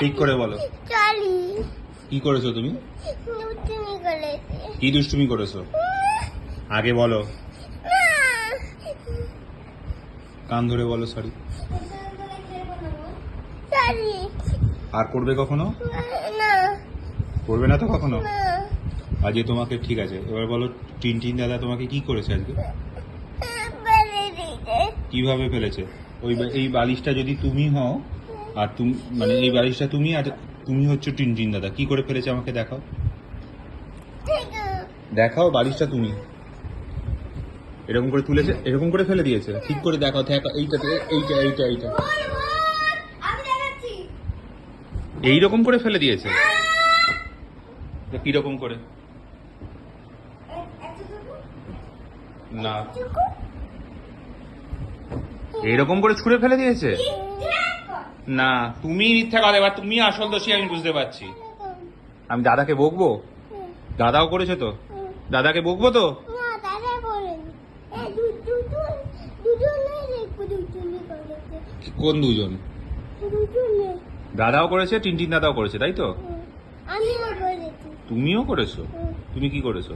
ঠিক করে বলো। চলি। কি করেছ তুমি? কি দুষ্টুমি করেছ? আগে বলো। কান ধরে বলো সরি আর করবে কখনো? না। করবে না তো কখনো? আজকে তোমাকে ঠিক আছে। এবার বলো টিন টিন দাদা তোমাকে কি করেছে আজকে? কীভাবে ফেলেছে? ওই এই বালিশটা যদি তুমি হও আর তুমি মানে এই বালিশটা তুমি আর তুমি হচ্ছে টিন টিন দাদা। কি করে ফেলেছে আমাকে দেখাও? দেখাও বালিশটা তুমি। এরকম করে তুলেছে, এরকম করে ফেলে দিয়েছে। ঠিক করে দেখাও, দেখো এইটা এইটা এইটা এইটা। এইরকম করে ফেলে দিয়েছে? কীরকম করে? না। এইরকম করে ছুঁড়ে ফেলে দিয়েছে? না তুমি মিথ্যা কথা এবার তুমি আসল দোষী আমি বুঝতে পারছি। আমি দাদাকে বকবো? দাদাও করেছে তো? দাদাকে বকবো তো? কোন দুজন? দাদাও করেছে টিনটিন দাদাও করেছে তাই তো? তুমিও করেছ? তুমি কি করেছ?